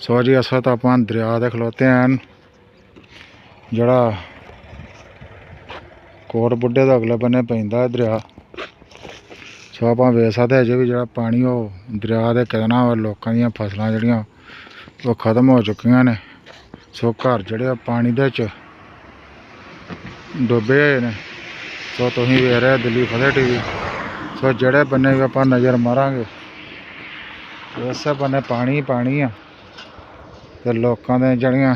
ਸੋ ਜੀ, ਇਸ ਤਾਂ ਆਪਾਂ ਦਰਿਆ ਦੇ ਖਲੋਤੇ ਆਂ। ਜਿਹੜਾ ਕੋਟ ਬੁੱਢੇ ਦਾ ਅਗਲੇ ਬੰਨੇ ਪੈਂਦਾ ਦਰਿਆ। ਸੋ ਆਪਾਂ ਵੇਖ ਸਕਦੇ ਅਜੇ ਵੀ ਜਿਹੜਾ ਪਾਣੀ ਉਹ ਦਰਿਆ ਦੇ ਕਿਨਾਰਾਂ ਵੱਲ ਲੋਕਾਂ ਦੀਆਂ ਫਸਲਾਂ ਜਿਹੜੀਆਂ, ਉਹ ਖਤਮ ਹੋ ਚੁੱਕੀਆਂ ਨੇ। ਸੋ ਘਰ ਜਿਹੜੇ ਆ ਪਾਣੀ ਦੇ ਵਿੱਚ ਡੁੱਬੇ ਹੋਏ ਨੇ। ਸੋ ਤੁਸੀਂ ਵੇਖ ਰਹੇ ਦਿੱਲੀ ਫਤਿਹ ਟੀਵੀ। ਸੋ ਜਿਹੜੇ ਬੰਨੇ ਵੀ ਆਪਾਂ ਨਜ਼ਰ ਮਾਰਾਂਗੇ ਉਸੇ ਬੰਨੇ ਪਾਣੀ ਪਾਣੀ ਆ। ਤੇ ਲੋਕਾਂ ਦੇ ਜਿਹੜੀਆਂ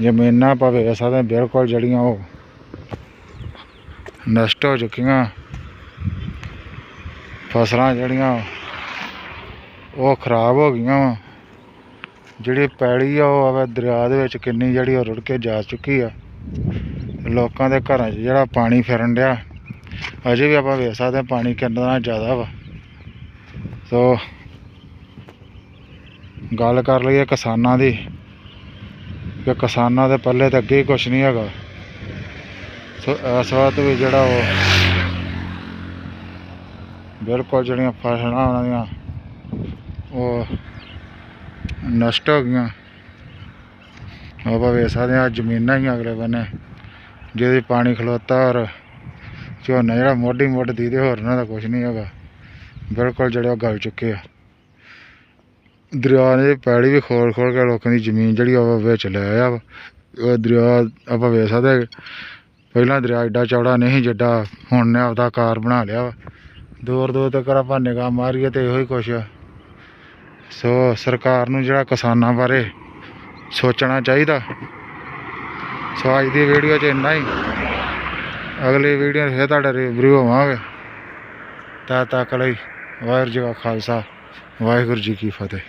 ਜ਼ਮੀਨਾਂ ਆਪਾਂ ਵੇਖ ਸਕਦੇ ਬਿਲਕੁਲ ਜਿਹੜੀਆਂ ਉਹ ਨਸ਼ਟ ਹੋ ਚੁੱਕੀਆਂ। ਫਸਲਾਂ ਜਿਹੜੀਆਂ ਉਹ ਖਰਾਬ ਹੋ ਗਈਆਂ ਵਾ। ਜਿਹੜੀ ਪੈਲੀ ਆ, ਉਹ ਆਵੇ ਦਰਿਆ ਦੇ ਵਿੱਚ ਕਿੰਨੀ ਜਿਹੜੀ ਉਹ ਰੁੜ ਕੇ ਜਾ ਚੁੱਕੀ ਆ। ਲੋਕਾਂ ਦੇ ਘਰਾਂ 'ਚ ਜਿਹੜਾ ਪਾਣੀ ਫਿਰਨ ਡਿਆ, ਅਜੇ ਵੀ ਆਪਾਂ ਵੇਖ ਸਕਦੇ ਹਾਂ ਪਾਣੀ ਕਿੰਨਾ ਜ਼ਿਆਦਾ ਵਾ। ਸੋ ਗੱਲ ਕਰ ਲਈਏ ਕਿਸਾਨਾਂ ਦੀ, ਕਿ ਕਿਸਾਨਾਂ ਦੇ ਪੱਲੇ ਤੇ ਅੱਗੇ ਹੀ ਕੁਝ ਨਹੀਂ ਹੈਗਾ। ਸੋ ਇਸ ਵਕਤ ਵੀ ਜਿਹੜਾ ਉਹ ਬਿਲਕੁਲ ਜਿਹੜੀਆਂ ਫਸਲਾਂ ਉਹਨਾਂ ਦੀਆਂ, ਉਹ ਨਸ਼ਟ ਹੋ ਗਈਆਂ। ਆਪਾਂ ਵੇਖ ਸਕਦੇ ਹਾਂ ਜ਼ਮੀਨਾਂ ਹੀ ਅਗਲੇ ਬੰਨੇ, ਜਿਹਦੇ ਪਾਣੀ ਖਲੋਤਾ ਔਰ ਝੋਨਾ ਜਿਹੜਾ ਮੋਢੀ ਮੁੱਢ ਦੀਦੇ ਹੋਰ ਉਹਨਾਂ ਦਾ ਕੁਝ ਨਹੀਂ ਹੈਗਾ। ਬਿਲਕੁਲ ਜਿਹੜੇ ਉਹ ਗਲ ਚੁੱਕੇ ਆ। ਦਰਿਆ ਨੇ ਪੈੜੀ ਵੀ ਖੋਲ ਖੋਲ ਕੇ ਲੋਕਾਂ ਦੀ ਜ਼ਮੀਨ ਜਿਹੜੀ ਉਹ ਵਿੱਚ ਲੈ ਆਇਆ ਵਾ। ਉਹ ਦਰਿਆ ਆਪਾਂ ਵੇਖ ਸਕਦੇ ਪਹਿਲਾਂ ਦਰਿਆ ਏਡਾ ਚੌੜਾ ਨਹੀਂ ਜਿੱਡਾ ਹੁਣ ਨੇ ਆਪਦਾ ਕਾਰ ਬਣਾ ਲਿਆ ਵਾ। ਦੂਰ ਦੂਰ ਤੱਕ ਆਪਾਂ ਨਿਗਾਹ ਮਾਰੀਏ ਤੇ ਇਹੋ ਹੀ ਕੁਛ ਆ। ਸੋ ਸਰਕਾਰ ਨੂੰ ਜਿਹੜਾ ਕਿਸਾਨਾਂ ਬਾਰੇ ਸੋਚਣਾ ਚਾਹੀਦਾ। ਸੋ ਅੱਜ ਦੀ ਵੀਡੀਓ 'ਚ ਇੰਨਾ ਹੀ। ਅਗਲੀ ਵੀਡੀਓ 'ਚ ਫਿਰ ਤੁਹਾਡਾ ਰਿਵਿਊ ਹੋਵਾਂਗੇ। ਤਾਂ ਤੱਕ ਲਈ ਵਾਹਿਗੁਰੂ ਜੀ ਕਾ ਖਾਲਸਾ। ਵਾਹਿਗੁਰੂ ਜੀ ਕੀ ਫਤਿਹ।